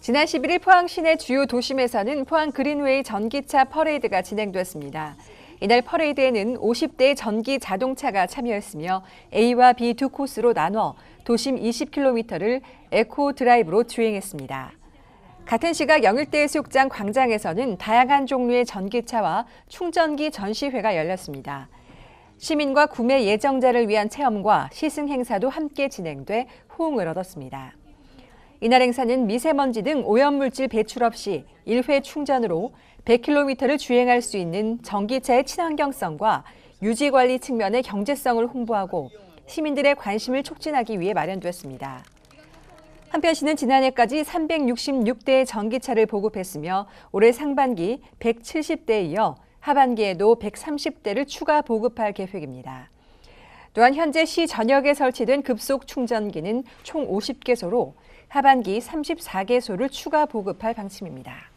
지난 11일 포항 시내 주요 도심에서는 포항 그린웨이 전기차 퍼레이드가 진행됐습니다. 이날 퍼레이드에는 50대의 전기 자동차가 참여했으며 A와 B 두 코스로 나눠 도심 20km를 에코 드라이브로 주행했습니다. 같은 시각 영일대 해수욕장 광장에서는 다양한 종류의 전기차와 충전기 전시회가 열렸습니다. 시민과 구매 예정자를 위한 체험과 시승 행사도 함께 진행돼 호응을 얻었습니다. 이날 행사는 미세먼지 등 오염물질 배출 없이 1회 충전으로 100km를 주행할 수 있는 전기차의 친환경성과 유지관리 측면의 경제성을 홍보하고 시민들의 관심을 촉진하기 위해 마련됐습니다. 한편 시는 지난해까지 366대의 전기차를 보급했으며 올해 상반기 170대에 이어 하반기에도 130대를 추가 보급할 계획입니다. 또한 현재 시 전역에 설치된 급속 충전기는 총 50개소로 하반기 34개소를 추가 보급할 방침입니다.